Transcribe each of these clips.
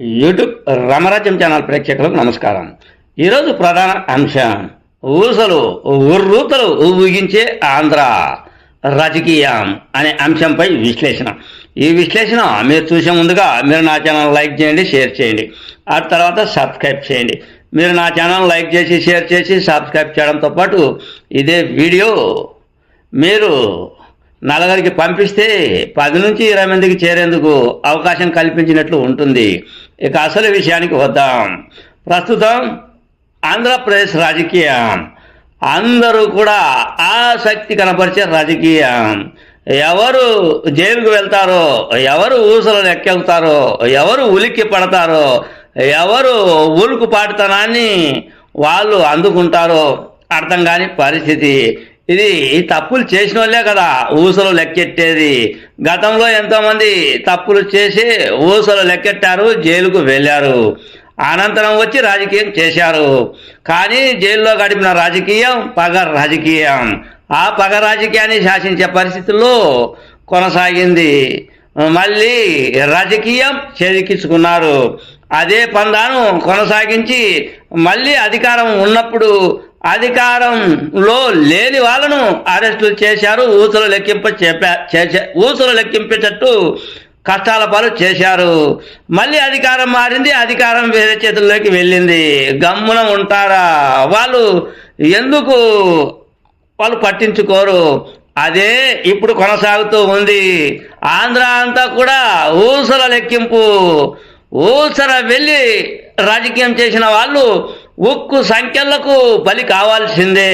YouTube Ramarajyam channel ప్రేక్షకులకు నమస్కారం. ఈరోజు ప్రధాన అంశం ఊసలు ఉర్రూతలు ఊగించే ఆంధ్ర రాజకీయం అనే అంశంపై విశ్లేషణ. ఈ విశ్లేషణ మీరు చూసే ముందుగా మీరు నా ఛానల్ లైక్ చేయండి షేర్ చేయండి. ఆ తర్వాత సబ్స్క్రైబ్ చేయండి. మీరు నా ఛానల్ లైక్ చేసి షేర్ చేసి సబ్స్క్రైబ్ చేయడంతో పాటు ఇదే వీడియో మీరు నలుగురికి పంపిస్తే పది నుంచి ఇరవై మందికి చేరేందుకు అవకాశం కల్పించినట్లు ఉంటుంది. ఇక అసలు విషయానికి వద్దాం. ప్రస్తుతం ఆంధ్రప్రదేశ్ రాజకీయం. అందరూ కూడా ఆసక్తి కనపరిచే రాజకీయం. ఎవరు జైలుకు వెళ్తారో ఎవరు ఊసలు ఎక్కెళ్తారో ఎవరు ఉలిక్కి పడతారో ఎవరు ఉలుకు పాడుతనాన్ని వాళ్ళు అందుకుంటారో అర్థం కాని పరిస్థితి. ఇది తప్పులు చేసిన వాళ్ళే కదా ఊసలు లెక్కెట్టేది. గతంలో ఎంతోమంది తప్పులు చేసి ఊసలు లెక్కెట్టారు జైలుకు వెళ్ళారు. అనంతరం వచ్చి రాజకీయం చేశారు. కానీ జైల్లో గడిపిన రాజకీయం పగ రాజకీయం. ఆ పగ రాజకీయాన్ని శాసించే పరిస్థితుల్లో కొనసాగింది. మళ్ళీ రాజకీయం చేజిక్కించుకున్నారు. అదే పందాను కొనసాగించి మళ్ళీ అధికారం ఉన్నప్పుడు అధికారంలో లేని వాళ్ళను అరెస్టులు చేశారు ఊసలు లెక్కింప చేశా ఊసలు లెక్కింపేటట్టు కష్టాల పాలు చేశారు. మళ్ళీ అధికారం మారింది అధికారం వేరే చేతుల్లోకి వెళ్ళింది. గమ్మున ఉంటారా? వాళ్ళు ఎందుకు వాళ్ళు పట్టించుకోరు? అదే ఇప్పుడు కొనసాగుతూ ఉంది. ఆంధ్ర అంతా కూడా ఊసల లెక్కింపు ఊసర వెళ్ళి రాజకీయం చేసిన వాళ్ళు ఉక్కు సంఖ్యలకు బలి కావాల్సిందే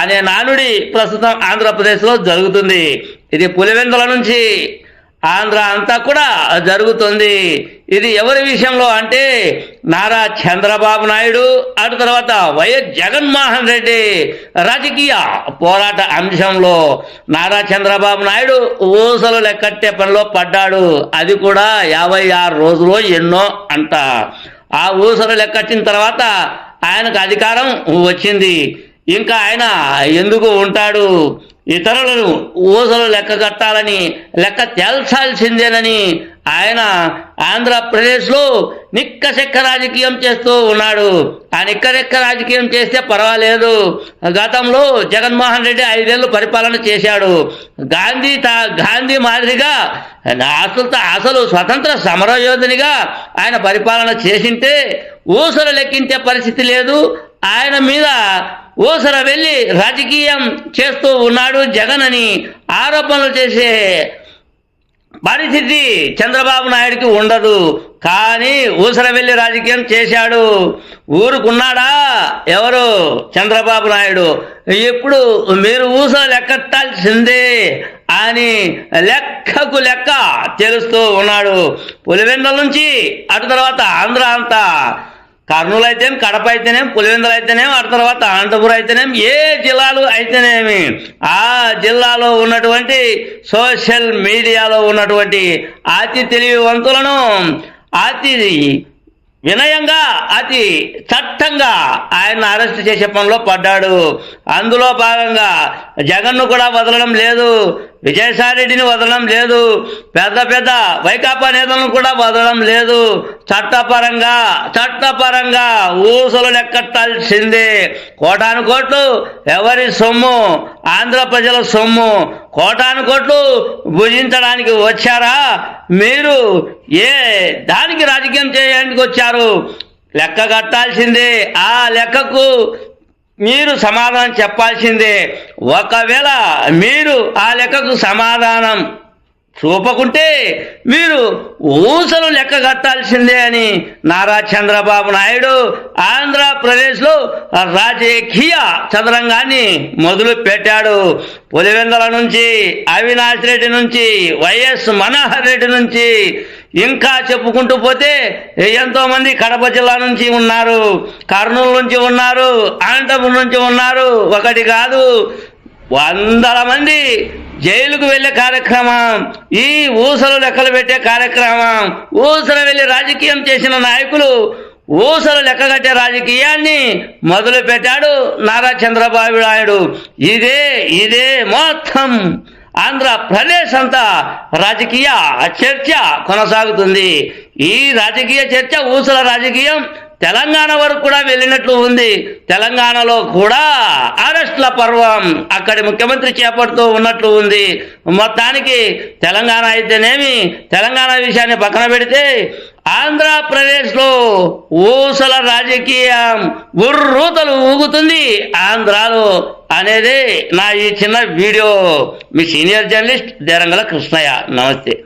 అనే నానుడి ప్రస్తుతం ఆంధ్రప్రదేశ్లో జరుగుతుంది. ఇది పులివెందుల నుంచి ఆంధ్ర అంతా కూడా జరుగుతుంది. ఇది ఎవరి విషయంలో అంటే నారా చంద్రబాబు నాయుడు అటు తర్వాత వైఎస్ జగన్మోహన్ రెడ్డి రాజకీయ పోరాట అంశంలో నారా చంద్రబాబు నాయుడు ఊసలు లెక్కట్టే పనిలో పడ్డాడు. అది కూడా యాభై ఆరు రోజులు ఎన్నో అంట. ఆ ఊసలు లెక్కట్టిన తర్వాత ఆయనకు అధికారం వచ్చింది. ఇంకా ఆయన ఎందుకు ఉంటాడు? ఇతరులను ఊసలు లెక్క కట్టాలని లెక్క తేల్చాల్సిందేనని ఆయన ఆంధ్రప్రదేశ్లో నిక్కసెక్క రాజకీయం చేస్తూ ఉన్నాడు. ఆ నిక్కరెక్క రాజకీయం చేస్తే పర్వాలేదు. గతంలో జగన్మోహన్ రెడ్డి ఐదేళ్ళు పరిపాలన చేశాడు. గాంధీ తా గాంధీ మాదిరిగా అసలు అసలు స్వతంత్ర సమరయోధునిగా ఆయన పరిపాలన చేసింటే ఊసలు లెక్కించే పరిస్థితి లేదు. ఆయన మీద ఊసర వెళ్ళి రాజకీయం చేస్తూ ఉన్నాడు జగన్ అని ఆరోపణలు చేసే పరిస్థితి చంద్రబాబు నాయుడికి ఉండదు. కానీ ఊసర వెళ్ళి రాజకీయం చేశాడు. ఊరుకున్నాడా? ఎవరు? చంద్రబాబు నాయుడు. ఇప్పుడు మీరు ఊసర లెక్కట్టాల్సిందే అని లెక్కకు లెక్క తెలుస్తూ ఉన్నాడు. పులివెందల నుంచి అటు తర్వాత ఆంధ్ర అంతా. కర్నూలు అయితేనేం కడప అయితేనేం పులివెందులు అయితేనేం ఆ తర్వాత అనంతపురం అయితేనేం ఏ జిల్లాలు అయితేనేమి? ఆ జిల్లాలో ఉన్నటువంటి సోషల్ మీడియాలో ఉన్నటువంటి అతి తెలివివంతులను అతి వినయంగా అతి చట్టంగా ఆయన అరెస్ట్ చేసే పనిలో పడ్డాడు. అందులో భాగంగా జగన్ను కూడా వదలడం లేదు. విజయసాయిరెడ్డిని వదలడం లేదు. పెద్ద పెద్ద వైకాపా నేతలను కూడా వదలడం లేదు. చట్టపరంగా చట్టపరంగా ఊసలు లెక్కట్టాల్సిందే. కోటాను కోట్లు ఎవరి సొమ్ము? ఆంధ్ర ప్రజల సొమ్ము. కోటాను కోట్లు భుజించడానికి వచ్చారా? మీరు ఏ దానికి రాజకీయం చేయడానికి వచ్చారు? లెక్క కట్టాల్సిందే. ఆ లెక్కకు మీరు సమాధానం చెప్పాల్సిందే. ఒకవేళ మీరు ఆ లెక్కకు సమాధానం చూపకుంటే మీరు ఊసలు లెక్క కట్టాల్సిందే అని నారా చంద్రబాబు నాయుడు ఆంధ్రప్రదేశ్లో రాజకీయ చదరంగాన్ని మొదలు పెట్టాడు పులివెందల నుంచి అవినాష్ రెడ్డి నుంచి వైఎస్ మనోహర్ రెడ్డి నుంచి ఇంకా చెప్పుకుంటూ పోతే ఎంతోమంది కడప జిల్లా నుంచి ఉన్నారు కర్నూలు నుంచి ఉన్నారు అనంతపురం నుంచి ఉన్నారు. ఒకటి కాదు వందల మంది జైలుకు వెళ్ళే కార్యక్రమం ఈ ఊసలు లెక్కలు పెట్టే కార్యక్రమం ఊసలు వెళ్ళి రాజకీయం చేసిన నాయకులు ఊసలు లెక్కగట్టే రాజకీయాన్ని మొదలుపెట్టాడు నారా చంద్రబాబు నాయుడు. ఇదే ఇదే మొత్తం. ఆంధ్రప్రదేశ్ అంతా రాజకీయ చర్చ కొనసాగుతుంది. ఈ రాజకీయ చర్చ ఊసల రాజకీయం తెలంగాణ వరకు కూడా వెళ్ళినట్లు ఉంది. తెలంగాణలో కూడా అరెస్ట్ల పర్వం అక్కడి ముఖ్యమంత్రి చేపడుతూ ఉన్నట్లు ఉంది. మొత్తానికి తెలంగాణ అయితేనేమి? తెలంగాణ విషయాన్ని పక్కన పెడితే ఆంధ్రప్రదేశ్లో ఊసల రాజకీయం ఉర్రూతలు ఊగుతుంది ఆంధ్రాలో అనేదే నా ఈ చిన్న వీడియో. మీ సీనియర్ జర్నలిస్ట్ దేరంగల కృష్ణయ్య. నమస్తే.